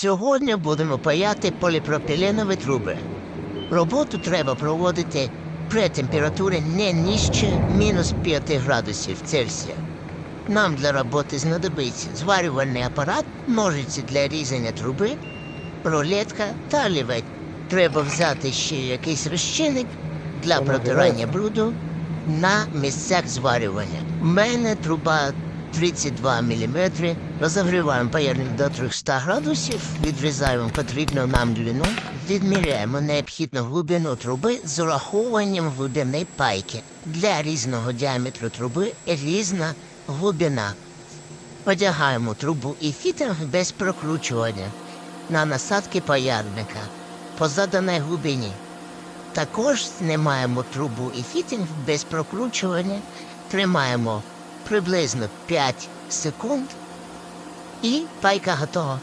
Сьогодні будемо паяти поліпропіленові труби. Роботу треба проводити при температурі не нижче мінус 5 градусів Цельсія. Нам для роботи знадобиться зварювальний апарат, ножиці для різання труби, рулетка та олівець. Треба взяти ще якийсь розчинник для протирання бруду на місцях зварювання. У мене труба 32 мм. Розогріваємо паяльник до 300 градусів, відрізаємо потрібну нам длину, відміряємо необхідну глибину труби з ураховуванням глибини пайки. Для різного діаметру труби різна глибина. Одягаємо трубу і фітинг без прокручування на насадки паяльника по заданій глибині. Також знімаємо трубу і фітинг без прокручування, тримаємо приблизно 5 секунд і пайка готова.